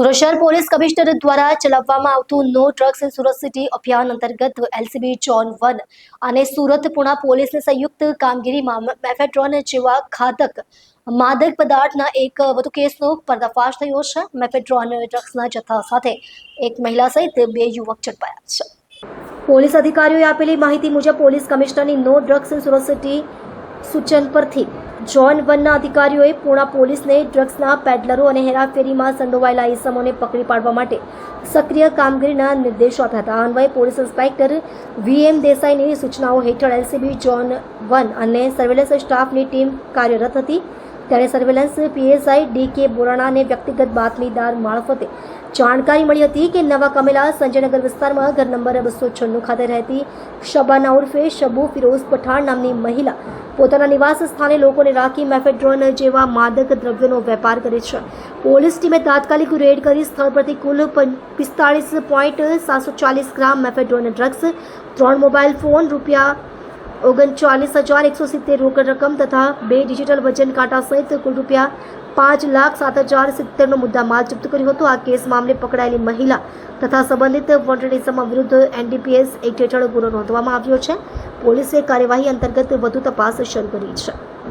સુરત શહેર police commissioner દ્વારા ચલાવવામાં આવતું no drugs in Surat city અભિયાન અંતર્ગત એલસીબી જોન વન અને સુરત પુણા પોલીસની સંયુક્ત કામગીરીમાં મેફેડ્રોન જેવા ઘાતક માદક પદાર્થના એક વધુ કેસનો પર્દાફાશ થયો છે. મેફેડ્રોન ડ્રગ્સના જથ્થા સાથે એક મહિલા સહિત બે યુવક ઝડપાયા છે. પોલીસ અધિકારીઓએ આપેલી માહિતી મુજબ police કમિશનરની no drugs in Surat city સૂચન પરથી જોન વનના અધિકારીઓએ પૂણા પોલીસને ડ્રગ્સના પેડલરો અને હેરાફેરીમાં સંડોવાયેલા ઇસમોને પકડી પાડવા માટે સક્રિય કામગીરીના નિર્દેશો આપ્યા હતા. અન્વયે પોલીસ ઇન્સ્પેક્ટર વી એમ દેસાઈની સૂચનાઓ હેઠળ એલસીબી, જોન વન અને સર્વેલન્સ સ્ટાફની ટીમ કાર્યરત હતી. ત્યારે સર્વેલન્સ પીએસઆઈ ડી કે બોરાણાને વ્યક્તિગત બાતમીદાર મારફતે જાણકારી મળી હતી કે નવા કમેલા સંજયનગર વિસ્તારમાં ઘર નંબર બસો છન્નું ખાતે રહેતી શબાના ઉર્ફે શબુ ફિરોઝ પઠાણ નામની મહિલા પોતાના નિવાસ સ્થાને લોકોને રાખી મેફેડ્રોન જેવા માદક દ્રવ્યોનો વેપાર કરે છે. પોલીસ ટીમે તાત્કાલિક રેડ કરી સ્થળ પરથી કુલ પિસ્તાળીસ પોઈન્ટ સાતસો ચાલીસ ગ્રામ મેફેડ્રોન ડ્રગ્સ, ત્રણ મોબાઈલ ફોન રૂપિયા ઓગણચાલીસ હજાર એકસો સિત્તેર રોકડ રકમ તથા બે ડિજિટલ વજન કાંટા સહિત કુલ રૂપિયા પાંચ લાખ સાત હજાર સિત્તેરનો મુદ્દા માલ જપ્ત કર્યો હતો. આ કેસ મામલે પકડાયેલી મહિલા તથા સંબંધિત વોન્ટેડ વિરુદ્ધ એનડીપીએસ એક્ટ હેઠળ ગુનો નોંધવામાં આવ્યો છે. પોલીસે કાર્યવાહી અંતર્ગત વધુ તપાસ શરૂ કરી છે.